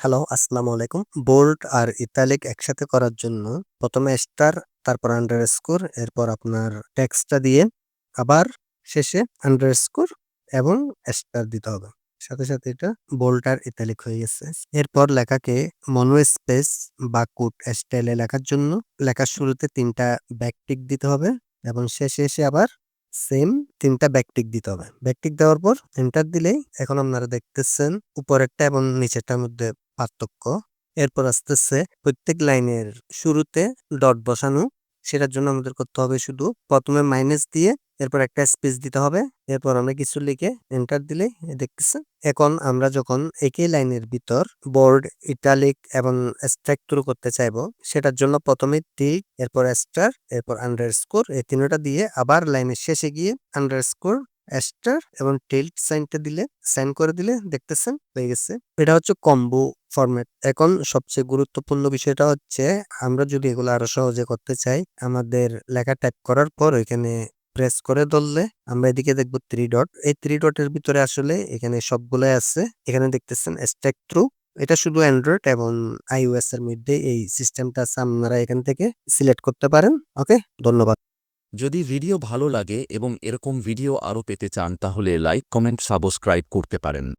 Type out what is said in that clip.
Hello, আসসালামু আলাইকুম। Bold আর italic একসাথে করার জন্য প্রথমে স্টার, তারপর আন্ডার স্কোর এরপর আপনার টেক্সটটা দিয়ে আবার শেষে আন্ডার স্কোর এবং স্টার দিতে হবে। সাথে সাথে এটা বোল্ড আর ইতালিক হয়ে গেছে। এরপর লেখাকে মনো স্পেস বা কুট স্টাইলে লেখার জন্য লেখার শুরুতে তিনটা ব্যাকটিক দিতে হবে এবং শেষে এসে আবার সেম তিনটা ব্যাকটিক দিতে হবে। ব্যাকটিক দেওয়ার পর এন্টার দিলেই এখন আপনারা দেখতেছেন উপরেরটা এবং নিচেরটার মধ্যে পার্থক্য। এরপর আসতেছে প্রত্যেক লাইনের শুরুতে ডট বসানো। সেটার জন্য আমাদের করতে হবে শুধু প্রথমে মাইনাস দিয়ে এরপর একটা স্পেস দিতে হবে। এরপর আমরা কিছু লিখে এন্টার দিলে দেখতেছেন এখন আমরা যখন একই লাইনের ভিতর বোর্ড ইটালিক এবং স্ট্রাকচার করতে চাইব, সেটার জন্য প্রথমে টিক এরপর স্টার এরপর আন্ডার স্কোর এই তিনটা দিয়ে আবার লাইনের শেষে গিয়ে আন্ডারস্কোর স্টার এবং টেল্ট সাইনটা দিলে, সাইন করে দিলে দেখতেছেন হয়ে গেছে। এটা হচ্ছে কম্বো ফরম্যাট। এখন সবচেয়ে গুরুত্বপূর্ণ বিষয়টা হচ্ছে, আমরা যদি এগুলো আরও সহজে করতে চাই, আমাদের লেখা টাইপ করার পর এখানে প্রেস করে ধরলে, আমরা এদিকে দেখব থ্রি ডট এই থ্রি ডটের ভিতরে আসলে এখানে সবগুলাই আছে। এখানে দেখতেছেন স্ট্যাক থ্রু এটা শুধু অ্যান্ড্রয়েড এবং আইওএস এর মধ্যে এই সিস্টেমটা আছে। আপনারা এখান থেকে সিলেক্ট করতে পারেন। ওকে ধন্যবাদ। যদি ভিডিও ভালো লাগে এবং এরকম ভিডিও আরও পেতে চান তাহলে লাইক, কমেন্ট, সাবস্ক্রাইব করতে পারেন।